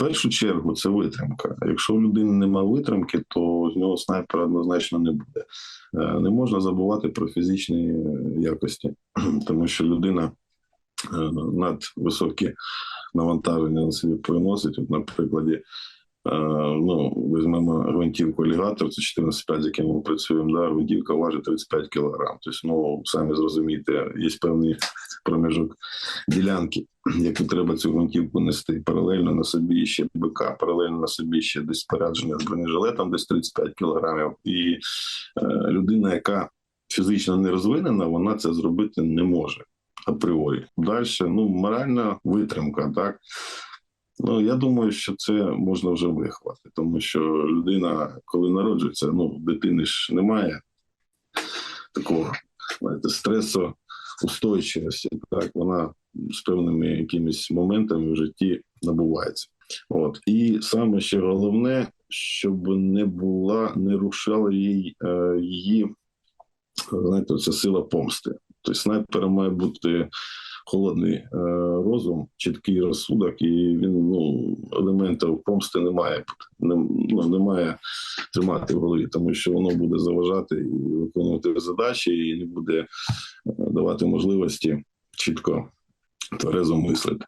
першу чергу це витримка. Якщо у людини немає витримки, то з нього снайпера однозначно не буде. Е, Не можна забувати про фізичні е, якості, тому що людина е, надвисокі навантаження на собі приносить, От, на ну, візьмемо гвинтівку алігатор, це 14,5, з яким ми працюємо. Да? Гвинтівка важить 35 кг. Тобто, ну, самі зрозумієте, є певний проміжок ділянки, яку треба цю гвинтівку нести. Паралельно на собі ще БК, паралельно на собі ще десь спорядження з бронежилетом, десь 35 кілограмів. І е, людина, яка фізично не розвинена, вона це зробити не може апріорі. Далі, ну, моральна витримка, так. Ну, я думаю, що це можна вже виховати, тому що людина, коли народжується, ну, дитини ж немає такого знаєте, стресу, устойчивості. Так, вона з певними якимись моментами в житті набувається. От. І саме ще головне, щоб не була, не рушала їй е, її знаєте, це сила помсти. Тобто снайпера має бути холодний е, розум, чіткий розсудок, і він ну елементів помсти не має не, ну, не має тримати в голові, тому що воно буде заважати і виконувати задачі, і не буде е, давати можливості чітко тверезо мислити.